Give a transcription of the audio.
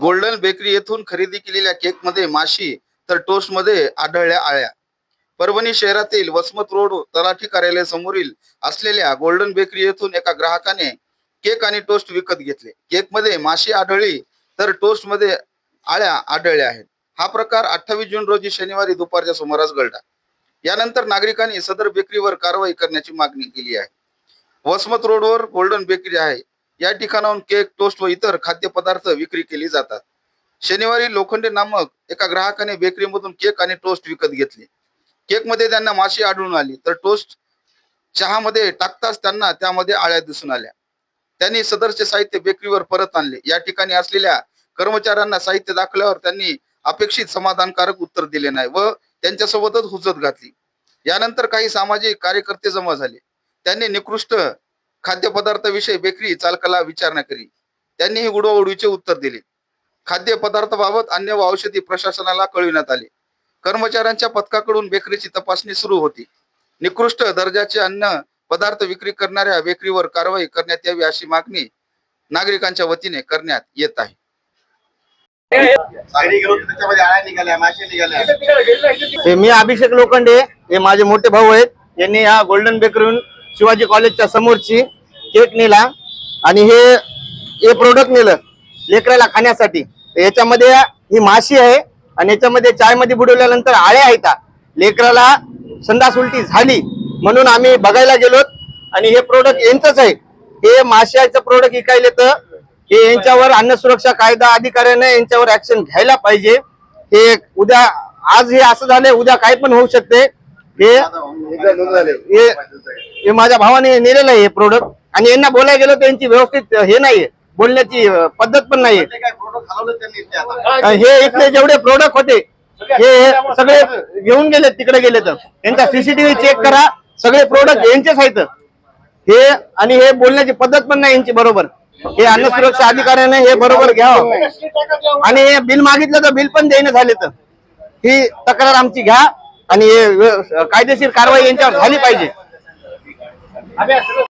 Golden bakery येथून खरेदी केलेल्या केकमध्ये माशी तर टोस्टमध्ये आढळल्या आळ्या. परभणी शहरातील वसमत रोड तलाठी कार्यालय समोरील असलेल्या गोल्डन बेकरी येथून एका ग्राहकाने केक आणि टोस्ट विकत घेतले. केकमध्ये माशी आढळली तर टोस्टमध्ये आळ्या आढळल्या आहेत. हा प्रकार अठ्ठावीस जून रोजी शनिवारी दुपारच्या सुमारास घडला. यानंतर नागरिकांनी सदर बेकरीवर कारवाई करण्याची मागणी केली आहे. वसमत रोडवर गोल्डन बेकरी आहे. या ठिकाणाहून केक टोस्ट व इतर खाद्यपदार्थ विक्री केली जातात. शनिवारी लोखंडे नामक एका ग्राहकाने बेकरीमधून केक आणि टोस्ट विकत घेतले. केकमध्ये त्यांना माशी आढळून आली तर टोस्ट चहामध्ये टाकताच त्यांना त्यामध्ये आळ्या दिसून आल्या. त्यांनी सदरचे साहित्य बेकरीवर परत आणले. या ठिकाणी असलेल्या कर्मचाऱ्यांना साहित्य दाखल्यावर त्यांनी अपेक्षित समाधानकारक उत्तर दिले नाही व त्यांच्यासोबतच हुजत घातली. यानंतर काही सामाजिक कार्यकर्ते जमा झाले. त्यांनी निकृष्ट खाद्यपदार्थाविषयी बेकरी चालकाला विचारणा केली. त्यांनी ही उडवाउडवीचे उत्तर दिले. खाद्यपदार्थाबाबत अन्य व औषधी प्रशासनाला कळविण्यात आले. कर्मचाऱ्यांच्या पथकाकडून बेकरीची तपासणी सुरू होती. निकृष्ट दर्जाचे अन्न पदार्थ विक्री करणाऱ्या बेकरीवर कारवाई करण्यात यावी अशी मागणी नागरिकांच्या वतीने करण्यात येत आहे. हे मी अभिषेक लोखंडे हे माझे मोठे भाऊ आहेत. यांनी या गोल्डन बेकरीहून शिवाजी कॉलेजच्या समोरची केक नेला आणि हे हे प्रोडक्ट नेलं लेकराला खाण्यासाठी. याच्यामध्ये ही माशी आहे आणि याच्यामध्ये चायमध्ये बुडवल्यानंतर आळ्या आहेत. लेकराला संडास उलटी झाली म्हणून आम्ही बघायला गेलो आणि हे प्रोडक्ट यांचंच आहे. हे माशाचं प्रोडक्ट विकायला तर हे यांच्यावर अन्न सुरक्षा कायदा अधिकाऱ्याने यांच्यावर ऍक्शन घ्यायला पाहिजे. हे उद्या आज हे असं झालंय उद्या काय पण होऊ शकते. हे हे हे माझ्या भावाने नेलेलं आहे हे प्रोडक्ट आणि यांना बोलायला गेलो तर यांची व्यवस्थित हे नाहीये. बोलण्याची अं, पद्धत पण नाहीये. अं, हे इथले जेवढे प्रोडक्ट होते हे सगळे घेऊन गेले तिकडे गेले तर. त्यांचा सीसीटीव्ही चेक करा. सगळे प्रोडक्ट यांचेच आहेत. हे आणि हे बोलण्याची पद्धत पण नाही यांची बरोबर. हे अन्न सुरक्षा अधिकाऱ्याने हे बरोबर घ्यावं. आणि हे बिल मागितलं तर बिल पण देणं झाले तर. ही तक्रार आमची घ्या. आणि हे कायदेशीर कारवाई यांच्यावर झाली पाहिजे.